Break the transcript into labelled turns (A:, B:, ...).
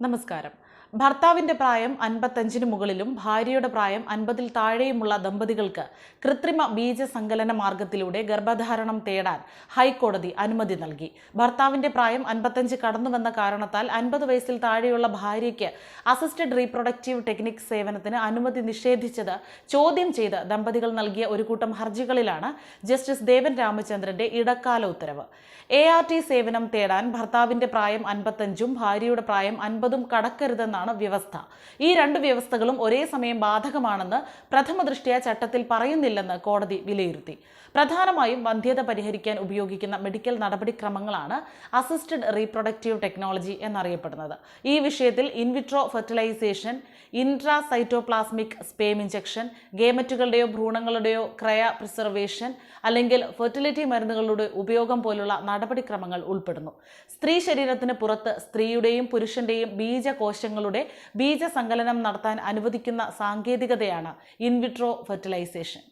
A: നമസ്കാരം. ഭർത്താവിന്റെ പ്രായം അൻപത്തഞ്ചിന് മുകളിലും ഭാര്യയുടെ പ്രായം അൻപതിൽ താഴെയുമുള്ള ദമ്പതികൾക്ക് കൃത്രിമ ബീജസങ്കലന മാർഗത്തിലൂടെ ഗർഭധാരണം തേടാൻ ഹൈക്കോടതി അനുമതി നൽകി. ഭർത്താവിന്റെ പ്രായം അൻപത്തഞ്ച് കടന്നുവെന്ന കാരണത്താൽ അൻപത് വയസ്സിൽ താഴെയുള്ള ഭാര്യയ്ക്ക് അസിസ്റ്റഡ് റീപ്രൊഡക്റ്റീവ് ടെക്നിക് സേവനത്തിന് അനുമതി നിഷേധിച്ചത് ചോദ്യം ചെയ്ത് ദമ്പതികൾ നൽകിയ ഒരു കൂട്ടം ഹർജികളിലാണ് ജസ്റ്റിസ് ദേവൻ രാമചന്ദ്രന്റെ ഇടക്കാല ഉത്തരവ്. എ ആർ ടി സേവനം തേടാൻ ഭർത്താവിന്റെ പ്രായം അൻപത്തഞ്ചും ഭാര്യയുടെ പ്രായം അൻപതും കടക്കരുതെന്നാണ് വ്യവസ്ഥ. ഈ രണ്ട് വ്യവസ്ഥകളും ഒരേ സമയം ബാധകമാണെന്ന് പ്രഥമ ദൃഷ്ടിയാ ചട്ടത്തിൽ പറയുന്നില്ലെന്ന് കോടതി വിലയിരുത്തി. പ്രധാനമായും വന്ധ്യത പരിഹരിക്കാൻ ഉപയോഗിക്കുന്ന മെഡിക്കൽ നടപടിക്രമങ്ങളാണ് അസിസ്റ്റഡ് റീപ്രൊഡക്റ്റീവ് ടെക്നോളജി എന്നറിയപ്പെടുന്നത്. ഈ വിഷയത്തിൽ in vitro fertilisation intracytoplasmic sperm injection ഗേമറ്റുകളുടെയോ ഭ്രൂണങ്ങളുടെയോ ക്രയ പ്രിസർവേഷൻ അല്ലെങ്കിൽ ഫെർട്ടിലിറ്റി മരുന്നുകളുടെ ഉപയോഗം പോലുള്ള നടപടിക്രമങ്ങൾ ഉൾപ്പെടുന്നു. സ്ത്രീ ശരീരത്തിന് പുറത്ത് സ്ത്രീയുടെയും പുരുഷന്റെയും ബീജകോശങ്ങളുടെ ബീജസങ്കലനം നടത്താൻ അനുവദിക്കുന്ന സാങ്കേതികതയാണ് ഇൻവിട്രോ ഫെർട്ടിലൈസേഷൻ.